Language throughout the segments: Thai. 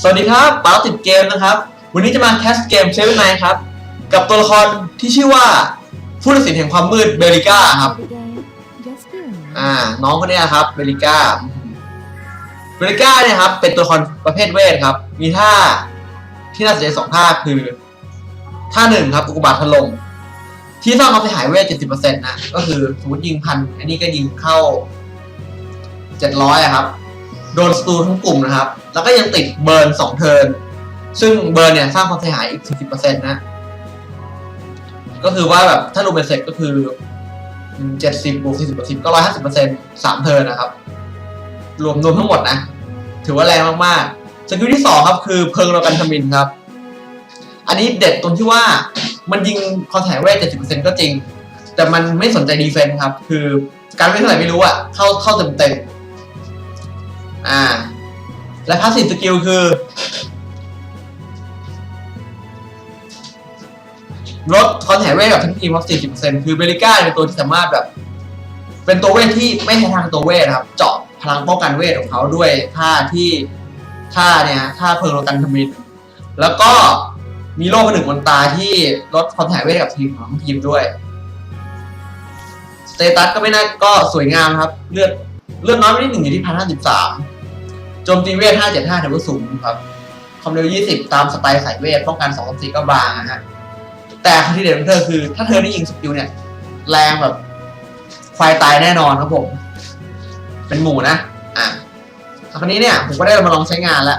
สวัสดีครับป้าติดเกมนะครับ วันนี้จะมาแคสเกมเซเว่นไนครับ กับตัวละครที่ชื่อว่าผู้ตัดสินแห่งความมืดเบริก้าครับ อ่า น้องคนเนี้ยครับเบริก้า เบริก้าเนี่ยครับ เป็นตัวละครประเภทเวทครับ มีท่าที่น่าสนใจสองท่าคือ ท่าหนึ่งครับอุกกาบาตถล่มที่สร้างความเสียหายเวท70%นะ ก็คือสมมติยิงพันอันนี้ก็ยิงเข้า700อะครับ โดนศัตรูทั้งกลุ่มนะครับ แล้วก็ยังติดเบิร์นสองเทิร์นซึ่งเบิร์นเนี่ยสร้างความเสียหายอีก40%นต์นะ ก็คือว่าแบบถ้ารวมเป็นเสร็จก็คือเจ็ดสิบบวกสี่สิบสิบก็ร้อยห้าสิบเปอร์เซ็นต์สามเทิร์นนะครับ รวมรวมทั้งหมดนะ ถือว่าแรงมากๆสกิลที่สองครับคือเพิงโลกันทมินครับ อันนี้เด็ดตรงที่ว่ามันยิงคอนแทคเวทเจ็ดสิบเปอร์เซ็นต์ก็จริง แต่มันไม่สนใจดีเฟนส์ครับ คือการไม่เท่าไหร่ไม่รู้อะเข้าเข้าเต็มเต็มอ่า และพาสซีฟสกิลคือลดคอนแทคเวทกับทั้งทีมวัค40%คือเบริก้าเป็นตัวที่สามารถแบบ เป็นตัวเวทที่ไม่ใช่ทางตัวเวทครับ เจาะพลังป้องกันเวทของเขาด้วยท่าที่ท่าเนี่ยท่าเพลิงโลกันทมินแล้วก็มีโล่ผนึกบนตาที่ลดคอนแทคเวทกับทีมของทีมด้วยสเตตัสก็ไม่น่าก็สวยงามครับ เลือดเลือดน้อยไปนิดหนึ่งอยู่ที่พันห้าสิบสาม โจมตีเวทห้าเจ็ดห้าถือว่าสูงครับความเร็วยี่สิบตามสไตล์สายเวท ป้องกันสองสี่ก็บางนะฮะ แต่ที่เด็ดของเธอคือ ถ้าเธอได้ยิงสกิลเนี่ย แรงแบบ ควายตายแน่นอนครับผม เป็นหมูนะ อะคราวนี้เนี่ย ผมก็ได้มาลองใช้งานแล้ว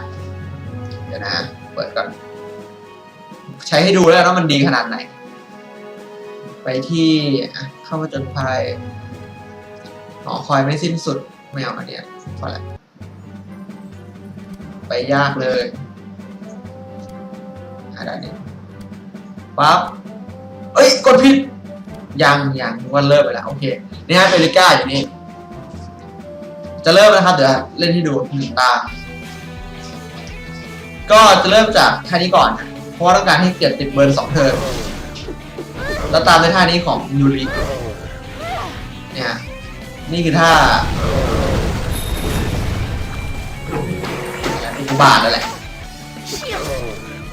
เดี๋ยวนะ เปิดก่อน ใช้ให้ดูแล้วว่ามันดีขนาดไหน ไปที่เข้ามาจนภัยหอคอยไม่สิ้นสุด ไม่เอาอันเนี้ยพอและ ไปยากเลยหาได้านนี้ปั๊บเอ้ย กดผิด ยังยังนึกว่าเริ่มไปแล้ว โอเค นี่ฮะเบริก้าอยู่นี่ จะเริ่มนะครับ เดี๋ยวเล่นให้ดูหนึ่งตา ก็จะเริ่มจากท่านี้ก่อนนะเพราะว่าต้องการให้เกิดติดเบิร์นสองเทิร์นแล้วตามด้วยท่านี้ของยูริเนี่ยนี่คือท่า บาทนั่นแหละ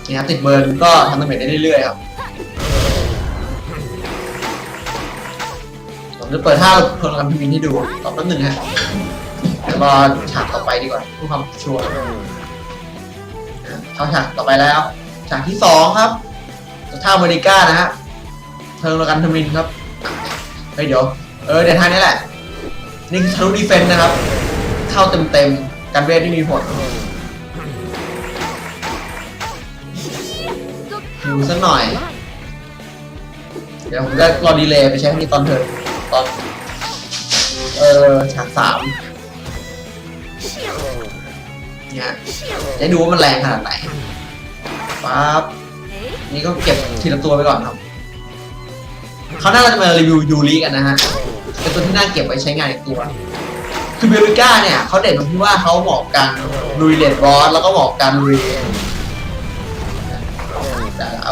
นี่ครับติดเบิร์นก็ทำดาเมจได้เรื่อยๆครับผมจะเปิดท่าเพลิงพิมินให้ดูต่อแป๊บหนึ่งฮะแล้วก็ฉากต่อไปดีกว่าเพื่อความชัวร์เข้าฉากต่อไปแล้ว ฉากที่สองครับท่าอเมริกานะฮะเพลิงกันทมินครับเฮ้ยเดี๋ยวเออเดี๋ยวท่านี้แหละนี่คือทะลุดีเฟนส์นะครับ เข้าเต็มๆการเวทที่มีผล ดูสักหน่อย เดี๋ยวผมจะรอดีเลย์ไปใช้ที่ตอนเถิดตอน เออฉากสามเนี่ยจะดูว่ามันแรงขนาดไหนปั๊บนี่ก็เก็บทีละตัวไปก่อนครับเขาน่าจะมารีวิวยูริกันนะฮะเป็นตัวที่น่าเก็บไว้ใช้งานอีกตัว คือเบลิก้าเนี่ยเขาเด่นตรงที่ว่าเขาเหมาะกับการลุยเลดบอสแล้วก็เหมาะกับการลุย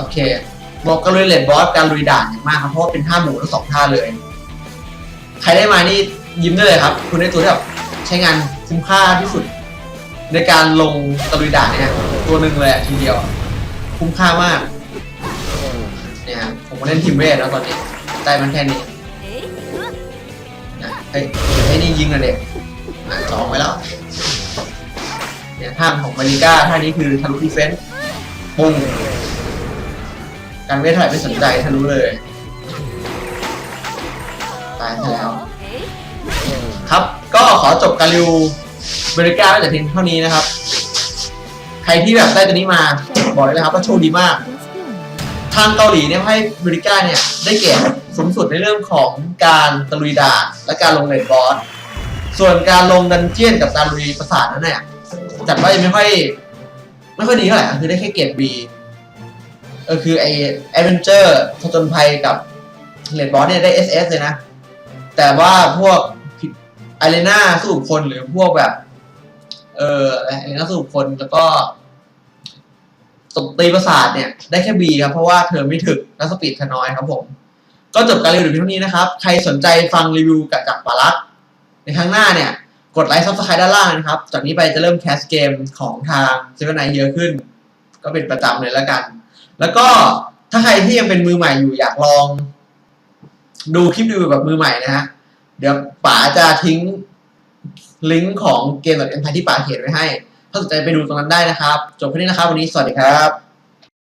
โอเคบอกกันเลยเลดบอสการลุยด่านอย่างมากครับเพราะว่าเป็นท่าหมูทั้งสองท่าเลย ใครได้มานี่ยิ้มได้เลยครับ คุณได้ตัวที่แบบใช้งานคุ้มค่าที่สุด ในการลงตะลุยด่านเนี่ยตัวหนึ่งเลยอะทีเดียว คุ้มค่ามากเนี่ยฮะผมมาเล่นทีมเวทแล้วตอนนี้ได้มันแค่นี้นะให้ให้นี่ยิงกันเด็กอะจองไว้แล้วเนี่ยท่าของมาริก้าท่านี้คือทะลุดีเฟนส์ปุ้ง การเวทเท่าไห่ไม่สนใจทะลุเลย ตายซะแล้ว ครับก็ขอจบการรีวิวเบริก้าไว้แต่เพียงเท่านี้นะครับ ใครที่แบบได้ตัวนี้มาบอกเลยนะครับว่าโชคดีมาก ทางเกาหลีเนี่ยให้เบริก้าเนี่ยได้เกรดสูงสุดในเรื่องของการตะลุยดาและการลงเลนบอสส่วนการลงดันเจียนกับการลุยประสาทนั้นเนี่ยจัดว่ายังไม่ค่อยไม่ค่อยดีเท่าไหร่คือได้แค่เกรด B เออคือไอแอดเวนเจอร์ผจญภัยกับเลนบอสเนี่ยได้ SS เลยนะ แต่ว่าพวกไอเรนาสู้คนหรือพวกแบบ เออไอเรนาสู้คนแล้วก็ตบตีประสาทเนี่ย ได้แค่ B ครับ เพราะว่าเธอไม่ถึกและสปีดเธอน้อยครับผม ก็จบการรีวิวเพียงเท่านี้นะครับ ใครสนใจฟังรีวิวกับจากปารัตในครั้งหน้าเนี่ย กดไลค์ซับสไครต์ด้านล่างนะครับ จากนี้ไปจะเริ่มแคสเกมของทางเซเว่นไนเยอะขึ้น ก็เป็นประจำเลยแล้วกัน แล้วก็ถ้าใครที่ยังเป็นมือใหม่อยู่อยากลอง ดูคลิปรีวิวแบบมือใหม่นะฮะ เดี๋ยวป๋าจะทิ้งลิงก์ของเกมแบบเอ็นไที่ป๋าเขียนไว้ให้ ถ้าสนใจไปดูตรงนั้นได้นะครับ จบแค่นี้นะครับ วันนี้สวัสดีครับ